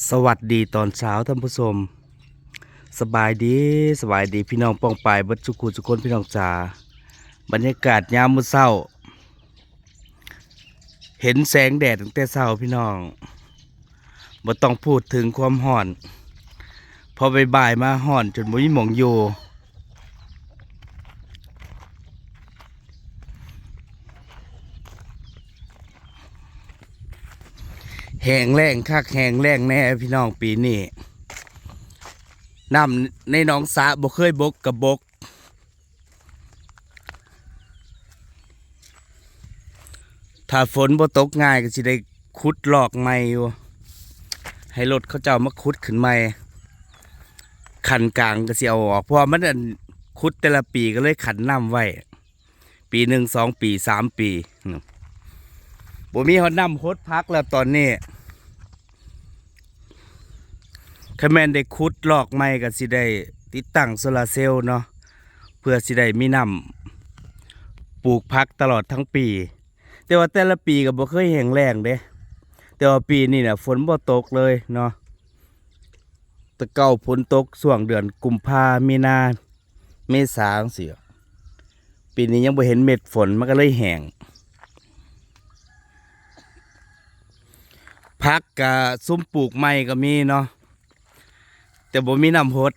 สวัสดีตอนเช้าท่านผู้ชม สบายดีสบายดีพี่น้องป้องปายบัดจุกุจุคนพี่น้องจ๋าบรรยากาศยามมื้อเช้า เห็นแสงแดดตั้งแต่เช้าพี่น้องบ่ต้องพูดถึงความห่อน พอบ่ายๆมาห่อนจนบ่มีหมองอยู่ แหงแล้งคักแหงแล้งแน่พี่น้องปีนี้น้ำในหนองสระบ่เคยบกกับบก ถ้าฝนบ่ตกง่ายก็สิได้ขุดหลอกใหม่อยู่ ให้รถเขาเจ้ามาขุดขึ้นใหม่ขันกลางก็สิเอาออกเพราะว่ามันอันขุดแต่ละปีก็เลยขันน้ำไว้ ปีหนึ่งสองปีสามปีบ่มีหอดน้ำโคดพักแล้วตอนนี้ คแมนได้ขุดลอกใหม่ก็สิได้ติดตั้งโซลาเซลล์เนาะเพื่อสิได้มีน้ำปลูกพักตลอดทั้งปี แต่ว่าแต่ละปีก็บ่เคยแห้งแล้งเด้แต่ว่าปีนี้เนี่ยฝนบ่ตกเลยเนาะตะเก่าฝนตกช่วงเดือนกุมภามีนาเมษาจังซี่ปีนี้ยังบ่เห็นเม็ดฝนมันก็เลยแห้งพักกะซุ้มปลูกใหม่ก็มีเนาะ แต่บ่มีน้ำพด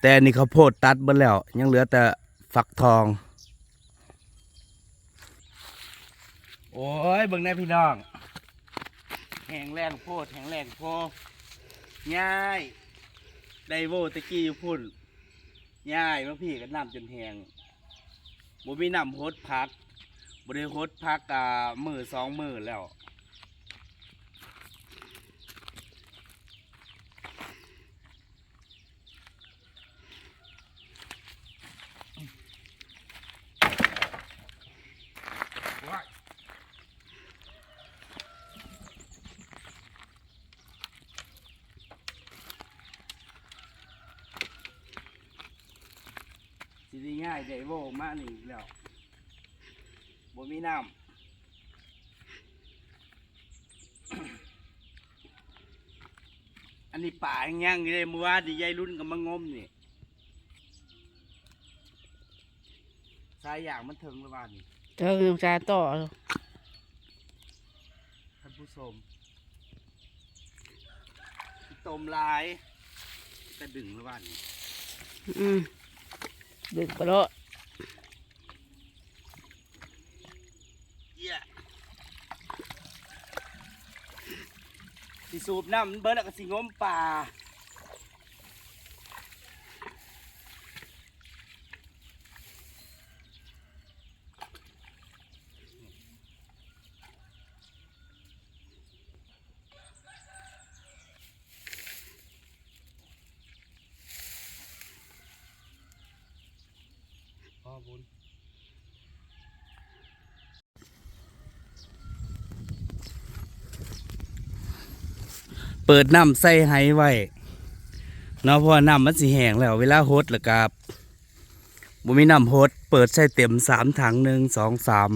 แต่นี่เขาโพดตัดเบิดแล้ว ยังเหลือแต่ฝักทอง โอ้ยเบิ่งแน่พี่น้อง แหงแรงโพดแหงแรงโพง่ายไดโวตะกี้อยู่พุ่นง่ายมาพี่ก็น้ำจนแหงบ่มีน้ำฮดพัก บ่ได้ฮดพักอ่ามือสองมือแล้วสิได้ง่ายได้โวมานี่แล้ว บ่มีน้ำอันนี้ป่ายังยังอยู่เลยเมื่อวานนี่ยายรุ่นกับมางมนี่สายอย่างมันถึงเมื่อวานนี่เธอยังจะต่อท่านผู้ชมต้มลายจะดึงเมื่อวานนี่อืมดึกไปแล้ว เยี่ย สูบน้ำเบิดแล้วก็สิงมป่า ปิดน้ำใส่ไหไว้เนาะเพราะน้ำมันสิแห้งแล้วเวลาฮดแล้วกับบ่มีน้ำฮดเปิดใส่เต็มสามถังหนึ่งสองสาม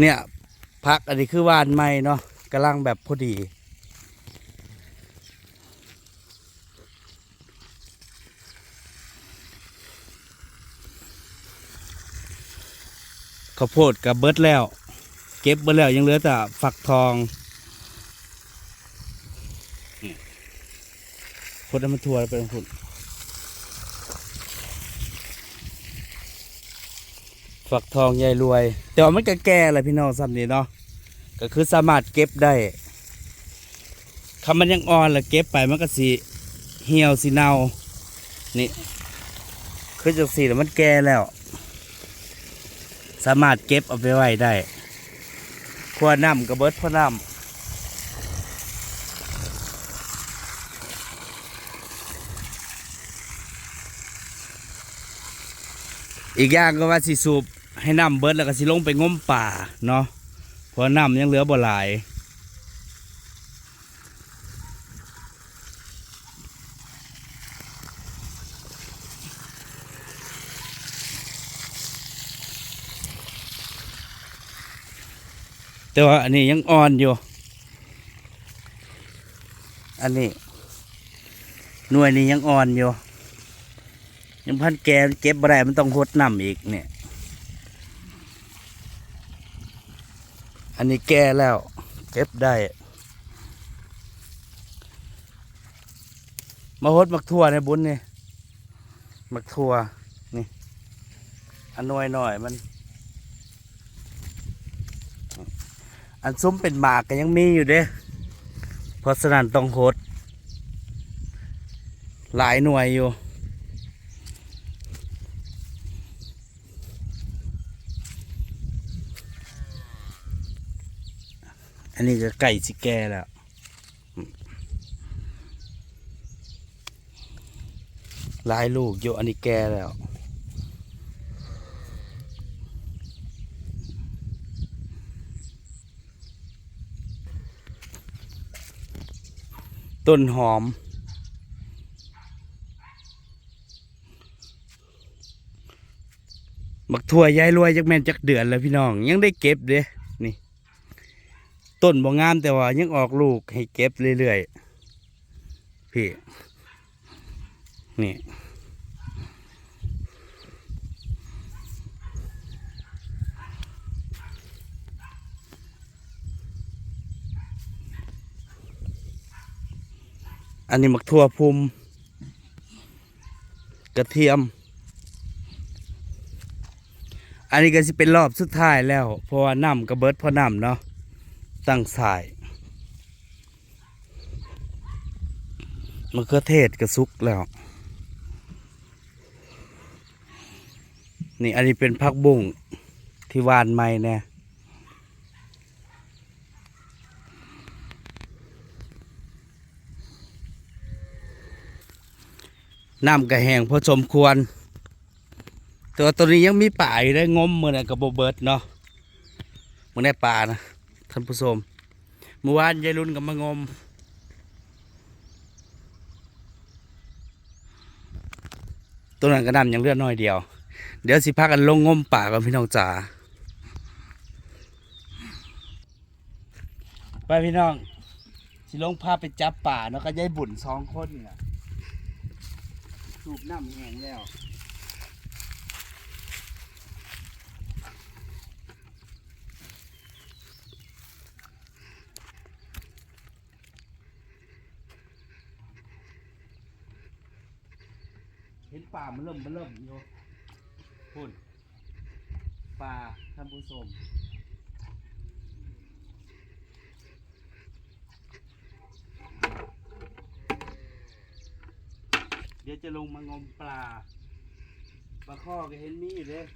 เนี่ยพักอันนี้คือวานใหม่เนาะกำลังแบบพอดี ข้าวโพดกับเบิดแล้ว เก็บเบิดแล้วยังเหลือแต่ฝักทองพดให้มันทั่วไปตรงพุ่นฝักทองใหญ่รวย แต่ว่ามันก็แก่แหละพี่น้องซ้ำนี่เนาะก็คือสามารถเก็บได้คำมันยังอ่อนแล้วเก็บไปมันก็สีเหี่ยวสีเน่านี่คือจากสีแล้วมันแก่แล้ว สามารถเก็บเอาไปไว้ได้ พ่อน้ำกระเบิดพ่อน้ำอีกอย่างก็ว่าสิสูบให้น้ำเบิดแล้วก็สิลงไปง้มป่าเนาะเพราะน้ำยังเหลือบ่หลาย แต่ว่าอันนี้ยังอ่อนอยู่ อันนี้ หน่วยนี้ยังอ่อนอยู่ ยังพันแกเก็บบ่ได้มันต้องหดน้ำอีกเนี่ย อันนี้แก่แล้ว เก็บได้ มาหดมักทั่วในบุญนี่มักทั่วนี่อันหน่วยหน่อยมัน อันซุ้มเป็นหมากก็ยังมีอยู่เด้เพราะฉะนั้นต้องหด หลายหน่วยอยู่ อันนี้ก็ไก่สิแก่แล้วหลายลูกอยู่อันนี้แก่แล้ว ต้นหอม บักทั่วยายรวยจักแม่นจักเดือนแล้วพี่น้อง ยังได้เก็บเด้นี่ ต้นบ่งามแต่ว่ายังออกลูกให้เก็บเรื่อยๆพี่นี่ อันนี้มักทั่วพุ่มกระเทียม อันนี้ก็สิเป็นรอบสุดท้ายแล้ว เพราะว่าน้ำกระเบิดพอน้ำเนาะตั้งสายมะเขือเทศกระซุกแล้ว นี่อันนี้เป็นพักบุ้งที่วานใหม่แน่ น้ำกระแหงพอสมควรต่ว่าตัวนี้ยังมีป่าอยู่ได้งมมือนะกับโบเบิร์ตเนาะมือได้ป่านะท่านผู้ชมเมื่อวานยายรุ่นกับมางมตัวนั้นก็นำยังเลือดน้อยเดียว เดี๋ยวสิพากันลงงมป่ากันพี่น้องจ๋าไปพี่น้อง สิลงพาไปจับป่าเนาะก็ยายบุญสองคนนี่ล่ะ สูบน้ำแห้งแล้วเห็นป่ามันเริ่มมันเริ่มอยู่พุ่นป่าท่านผู้ชม เดี๋ยวจะลงมางมปลา ปลาข้อก็เห็นมีอยู่เลย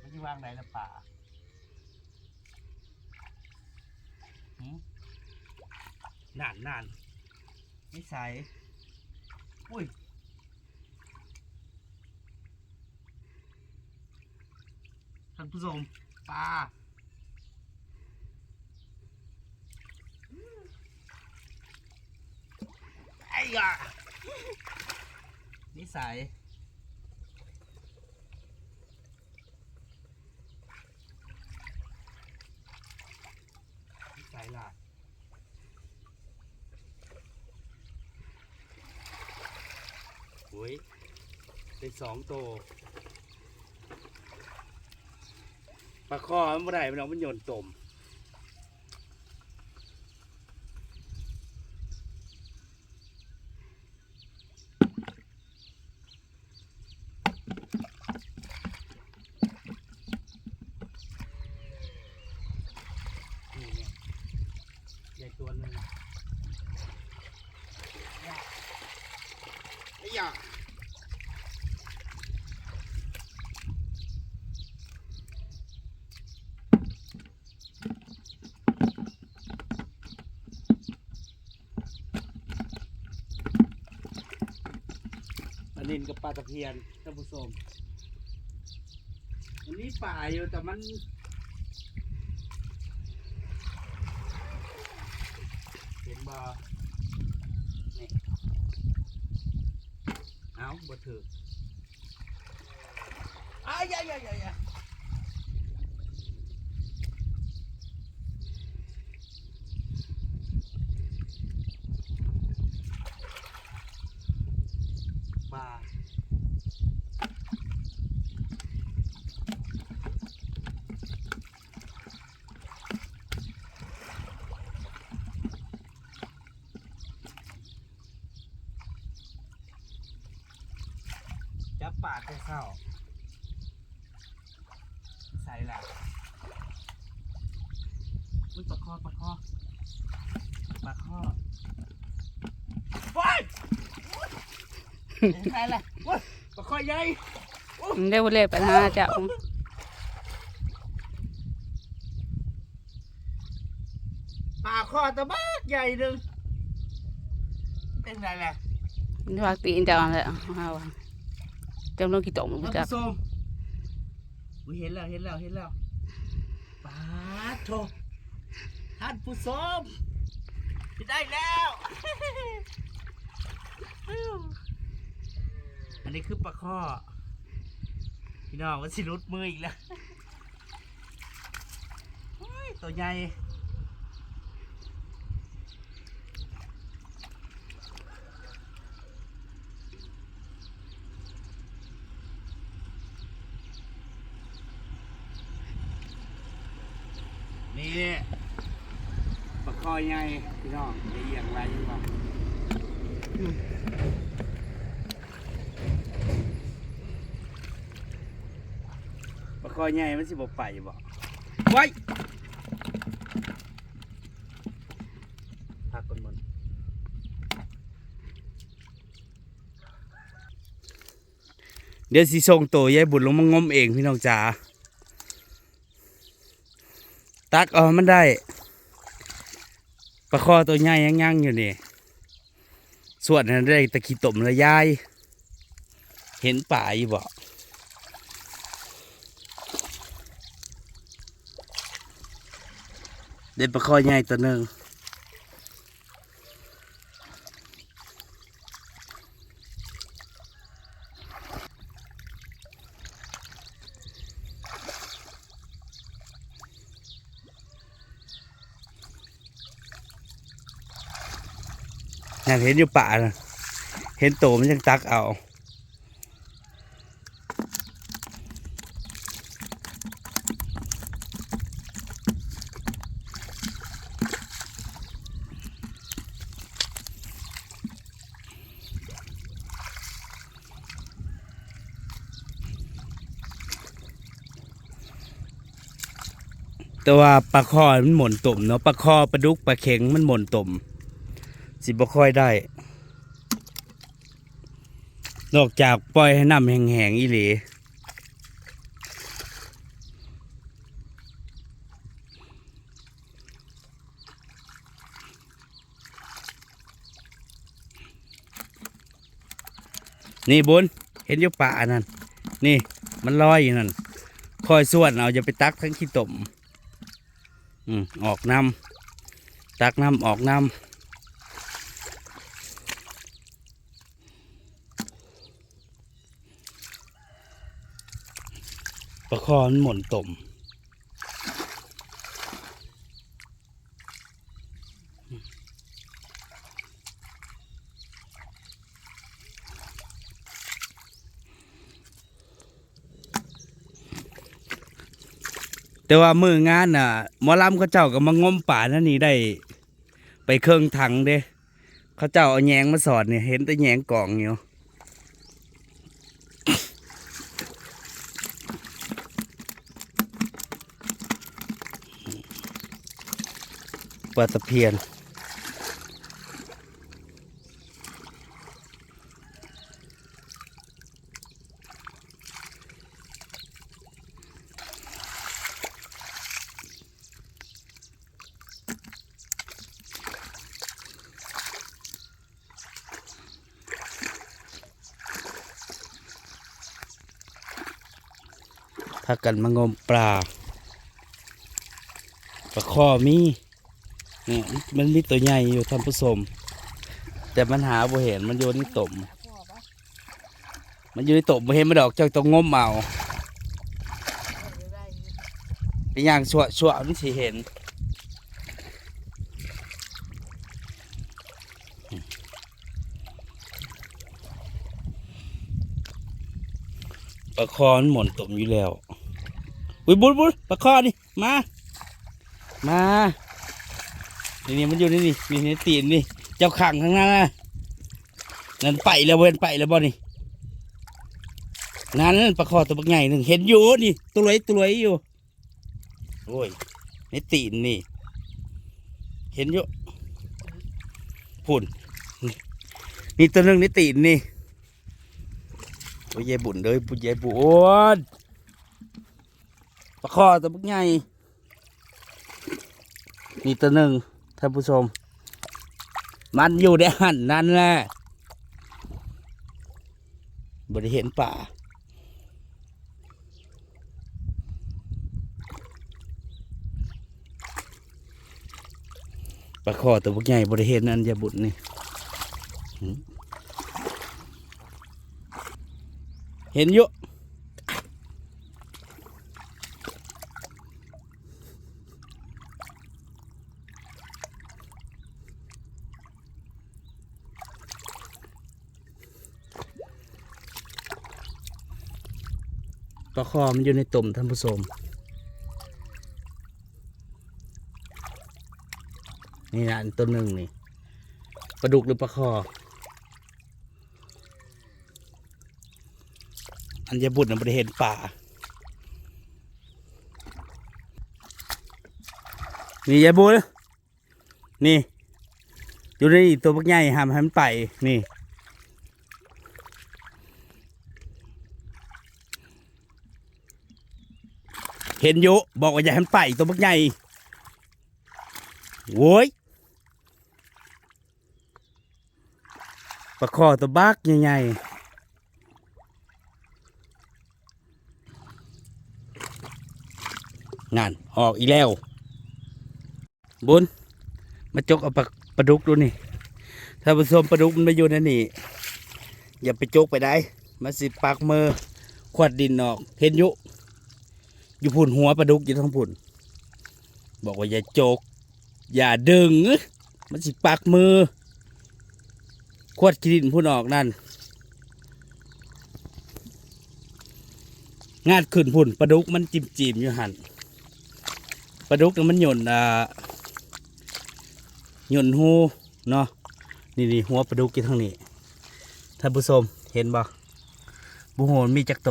มันจะวางไหนละป่าหืมนานนานไม่ใส่อุ้ย ท่าน ผู้ชมปลาไอ้ยะนิสัยนิสัยล่ะโอ้ยเป็นสองตัว ปลาคอมันไม่ได้มันเอามันโยนตม นินกับปลาตะเพียนท่านผู้ชมอันนี้ป่าอยู่แต่มันเห็นบ่นี่เอาบ่ถืออ้ายยายยายยาย จับปลาแต่เศร้าใส่ละอุ้ยปลาคอปลาคอปลาคอว้ายใส่ละว้ายปลาคอใหญ่มันได้บ่เลยไปหาเจ้าปลาคอตะบ้ากใหญ่หนึ่งเป็นไรแหละมันวากตีนเจ้าแหละเอาว่า จำลองกี่ตมันท่าจักผู้มเห็นแล้วเห็นแล้วเห็นแล้วปาโถท่านผู้ชมได้แล้ว อันนี้คือปลาข้อ พี่น้องว่าสิรุดมืออีกแล้วตัวใหญ่ นี่ปลาข้อใหญ่พี่น้องได้อย่างไรยังไงปลาข้อใหญ่มันสิบ่ไปบ่ไว้พักคนบนเดี๋ยวสิส่งตัวยายบุญลงมางมเองพี่น้องจ๋า ตักออกมันได้ปลาคอตัวใหญ่ยังยังๆอยู่นี่ส่วนนั้นได้ตะขีตมละยาย เห็นป่าอยู่บ่ได้ปลาคอใหญ่ตัวหนึ่ง เห็นอยู่ป่านะเห็นโตมันยังตักเอาแต่ว่าปลาคอมันหม่นตุ่มเนาะปลาคอปลาดุกปลาเข็งมันหม่นตุ่ม สิบ่ค่อยได้ นอกจากปล่อยให้น้ำแห้งๆอีหลีนี่บุญเห็นอยู่ป่านั่น นี่มันลอยอยู่นั่น คอยส่วนเอาจะไปตักทั้งขี้ตมอืมออกน้ำตักน้ำออกน้ำ ประคอนหม่นตมแต่ว่ามืองานน่ะหมอลำเขาเจ้าก็มางมป่านั่นนี่ได้ ไปเครื่องถังเด้เขาเจ้าเอาแยงมาสอดเนี่ยเห็นแต่แยงกล่องอยู่ ปลาตะเพียนถ้ากันมางมปลาปลาคอมี นี่มันมีตัวใหญ่อยู่ท่านผู้ชมแต่มันหาบ่เห็นมันโยนนี่ตมมันอยู่ในตบบ่เห็นมาดอกเจ้าต้องงมเอาไปย่างชั่วชั่วมันสิเห็นปลาคอมันหม่นตมอยู่แล้วอุ้ยบุญบุญปลาคอนี่มา มา นี่นี่มันอยู่นี่นี่นี่นตีนนี่เจ้าขังข้างหน้านะนั่นไปแล้วเว้นไปแล้วบ่นี่นั่นปลาคอตัวบักใหญ่หนึ่งเห็นอยู่นี่ตัวรวยตัวรวยอยู่โอ้ยในตีนนี่ เห็นอยู่พุ่นนี่ตัวหนึ่งในตีนนี่โอ้ยยายบุญเลยปุยยายบุญปลาคอตัวบักใหญ่นี่ตัวหนึ่ง ท่านผู้ชม มันอยู่ในหันนั่นแหละบริเห็นป่า ปลาคอตัวบักใหญ่บริเห็นนั่นยาบุญนี่เห็นอยู่ป ลาคอมันอยู่ในตุ่มท่านผู้ชมนี่นะตัวหนึ่งนี่ปลาดุกหรือปลาคอ อันยาบุตรนะบริเห็นป่า นี่ยาบุญนี่ อยู่ในตัวบักใหญ่ห้ามให้มันไป นี่ เห็นอยู่บอกว่าอย่าให้มันไปตัวบักใหญ่โว้ยปลาคอตัวบักใหญ่ๆงานออกอีแล้ว บุญมาจกเอาปลาปลาดุกดูนี่ ถ้าผสมปลาดุกมันมาอยู่ในนี่ อย่าไปจกไปได้ มาสิปากมือขวดดินออก เห็นยู่ อยู่พุ่นหัวปลาดุกอยู่ทั้งพุ่น บอกว่าอย่าจก อย่าดึง มันสิปากมือ ขวดขี้ดินพุ่นออกนั่น งาดขึ้นพุ่นปลาดุกมันจิมจิมอยู่หันปลาดุกน่ะมันหย่นอ่าหย่นหูเนาะนี่นี่หัวปลาดุกอยู่ทางนี้ท่านผู้ชมเห็นบ่บุโหนมีจักโต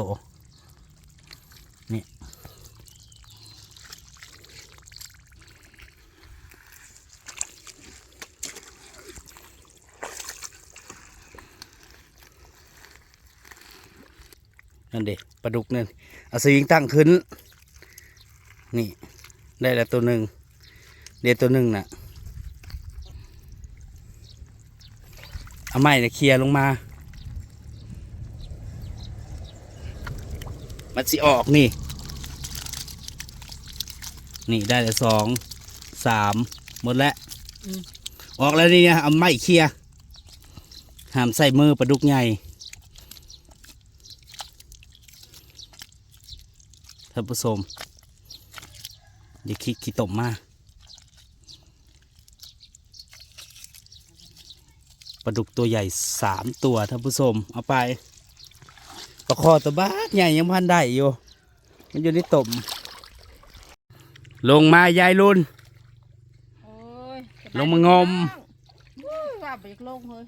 นั่นเด็ปลาดุกนั่นเอาสวิงตั้งขึ้น นี่ ได้แล้วตัวหนึ่งเดี๋ยวตัวหนึ่งน่ะ เอาไม้เนี่ยเคลียร์ลงมา มันสิออกนี่ นี่ได้แล้วสอง สามหมดแล้วอืมออกแล้วนี่นะเอาไม้เคลียร์ห้ามใส่มือปลาดุกใหญ่ ท่านผู้ชมเดี๋ยวขี้ขี้ตมมาปลาดุกตัวใหญ่สามตัวท่านผู้ชมเอาไปปลาคอตัวบ้าดใหญ่ยังพันได้อยู่มันอยู่ในตมลงมายายลุนโอ้ยลงมางมโอ้ยว่าไปอีกลงเลย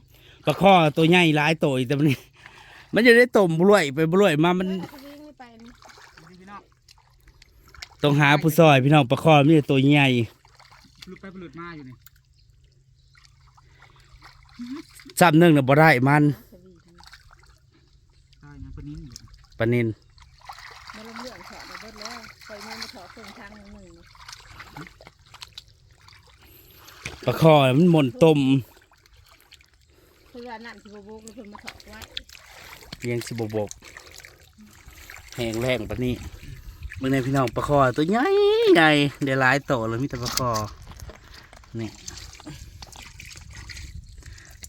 ปลาคอตัวใหญ่หลายตัวอีกแต่มันนี่มันอยู่ในตมบลวยไปบลวยมามัน เขาวิ่งไม่ไปนี่ ต้องหาผู้ซอยพี่น้องปลาคอมีแต่ตัวใหญ่หลุดไปหลุดมาอยู่นี่ซ้ำหนึ่งน่ะบ่ได้มันเขาวิ่งนี่ใช่ยังปนนิ้นอยู่ปลานินมาลงเรื่องถอดไปเบิดแล้วคอยมันมาถอดเครื่องทางหนึ่งหนึ่งปลาคอมันหม่นตมคือว่านั่นที่โบโบกแล้วเพิ่นมาถอดไว้เลี้ยงสิบบกแห้งแรงปะนี้ เมื่อในพี่น้องปลาคอตัวใหญ่ใหญ่เดี๋ยวหลายโตเลยมีแต่ปลาคอนี่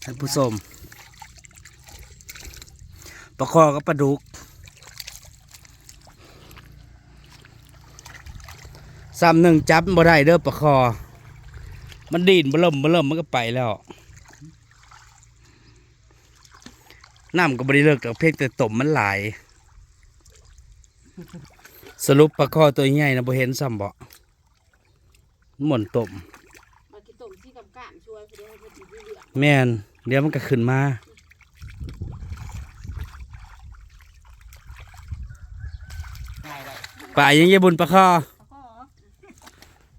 ท่านผู้ชมปลาคอกับปลาดุกซ้ำหนึ่งจับบ่ได้เด้อปลาคอ มันดีนบ่เริ่มบ่เริ่มมันก็ไปแล้วน้ำก็บริเลิกแต่เพียงแต่ตมมันหลาย สรุปปลาคอตัวใหญ่นะบ่เห็นซ้ำบ่หม่นตมมากินต้มที่กับก้านช่วยเพื่อให้เพื่อนกินเหลืองแม่นเดี๋ยวมันก็ขึ้นมาป่ายังเยบุญปลาคอ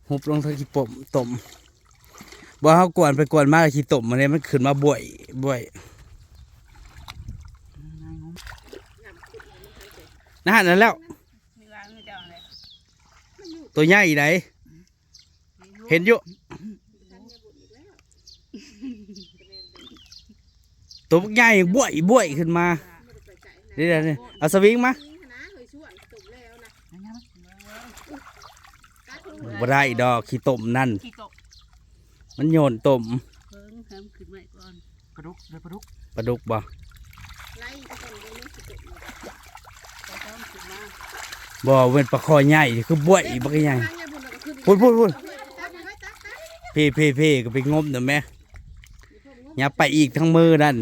หุบลงทางขี้ปมตมบ่เฮากวนไปกวนมากขี้ตมมันเนี่ยมันขึ้นมาบ่วยบ่วยนั่นนั่นแล้ว มีร้านมีเจ้าอะไร ตัวใหญ่ไหนเห็นอยู่ตัวใหญ่บ่วยบ่วยขึ้นมาเดี๋ยวๆนี่เอาสวิงมาบ่ได้ดอกขี้ตมนั่นขี้ตกมันโยนตมเพิ่งทำขึ้นมาก่อนปลาดุกเดี๋ยวปลาดุกปลาดุกบ่ ไล่ไปก่อนเลยไม่ขี้ตกแต่ต้องขึ้นมา บ่เว้นปลาคอใหญ่คือบ่วยบักใหญ่พูดพูดพูดพี่พี่พี่ก็ไปงมเด้อแม่อย่าไปอีกทั้งมือนั่น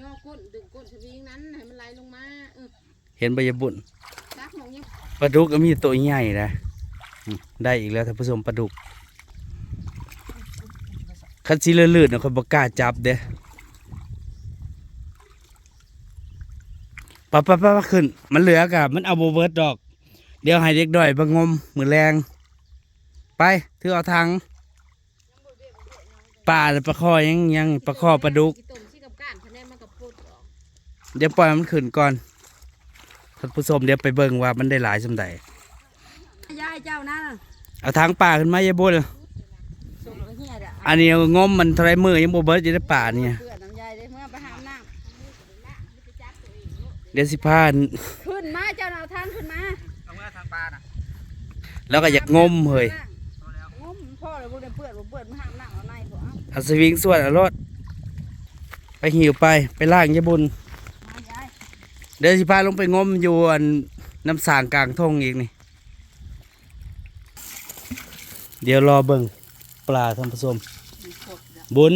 ย่อก้นดึงก้นสวิงนั้นให้มันไหลลงมาเออเห็นใบยบุญซักมองยังปลาดุกก็มีตัวใหญ่นะอืมได้อีกแล้วท่านผู้ชมปลาดุกคันสีลื่นๆนะคนบกล้าจับเด้ ปะปะปะปะขึ้น มันเหลือกับมันเอาโบเบิร์ดดอก เดี๋ยวให้เด็กด้อยบางมมือแรง ไปถือเอาทางป่าปลาคอยังยังปลาคอปลาดุกเดี๋ยวปล่อยมันขึ้นก่อนท่านผู้ชมเดี๋ยวไปเบิ่งว่ามันได้หลายสำใดยายเจ้านั่นเอาทางป่าขึ้นมาย่าบุญส่งเลยอันนี้งมมันเทารมือยังโบเบิร์ดอยู่ในป่าเนี่ย เพื่อนน้ำยายได้เมื่อไปหาน้ เดี๋ยวสิพานำขึ้นมาเจ้าเอาทางขึ้นมาเอาเมื่อทางปลาน่ะแล้วก็อยากงมเฮ้ยเอาแล้วงมพ่อเลยพวกเนี้เปื่อนบ่เปื่อนมาหามน้ำเอาในบ่เอาเอาสวิงส่วนเอารถไปหิวไปไปล่างอยาบุญมายายเดี๋ยวสิพาลงไปงมอยู่อันน้ำสางกลางทงอีกนี่ เดี๋ยวรอเบิ่งปลาท่านผู้ชมมีขดเด้อบุญ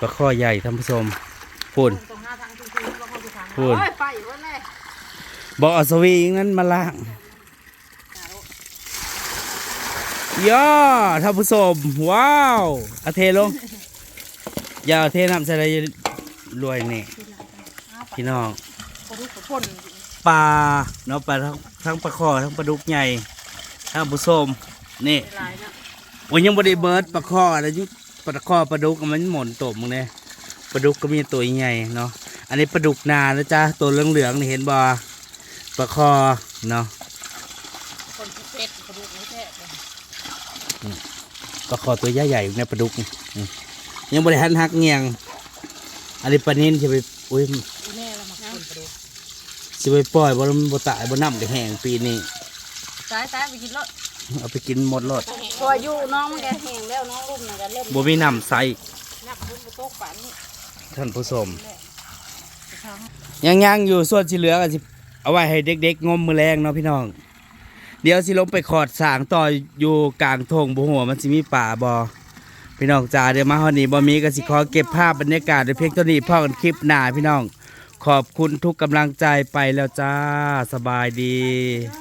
ปลาข้อใหญ่ท่านผู้ชมพูนตรงหน้าทางจริงๆว่าเขาจะทางพูดโอ้ยไปอยู่วันแรกบอกเอาสวิงนั้นมาล่างย่อท่านผู้ชมว้าวเอาเทลง อย่าเอาเทน้ำใส่อะไรรวยนี่พี่น้องเขาดูเขาพ่นปลาเนาะปลาทั้งทั้งปลาคอทั้งปลาดุกใหญ่ท่านผู้ชมนี่ลายนะวันยังบริเบิร์ดปลาคออะไรยิ่ง ปลาคอปลาดุกมันหม่นตบมึงเนี่ยปลาดุกก็มีตัวใหญ่เนาะอันนี้ปลาดุกนานะจ๊ะตัวเหลืองๆนี่เห็นบ่ปลาคอเนาะคนที่เป็ดเขาดูไม่แท้เลยปลาคอตัวใหญ่ๆอยู่ในปลาดุกนี่อืมยังบริหันหักเงียงอันนี้ปลานิ่นจะไปอุ้ยอีแม่เรามาคนกระดูกจะไปปล่อยบ่มันบ่ตายบ่น้ำก็แห้งปีนี้ตายตายไปกินรถ เอาไปกินหมดรถพออยู่น้องมันก็แห้งแล้วน้องรุ่มน่ะก็เริ่มบ่มีน้ำใสนับรุ่มกระโตกป่านนี้ท่านผู้ชมยังยังอยู่ส่วนที่เหลือก็สิเอาไว้ให้เด็กๆงมมือแรงเนาะพี่น้อง เดี๋ยวสิลงไปขอดสางต่ออยู่กลางทงบ่หัวามันสิมีป่าบ่พี่น้องจ้าเดี๋ยวมาฮอดนี้บ่มีก็สิขอเก็บภาพบรรยากาศในเพียงเท่านี้พ่อกันคลิปหน้าพี่น้อง ขอบคุณทุกกำลังใจไปแล้วจ้าสบายดีจ้า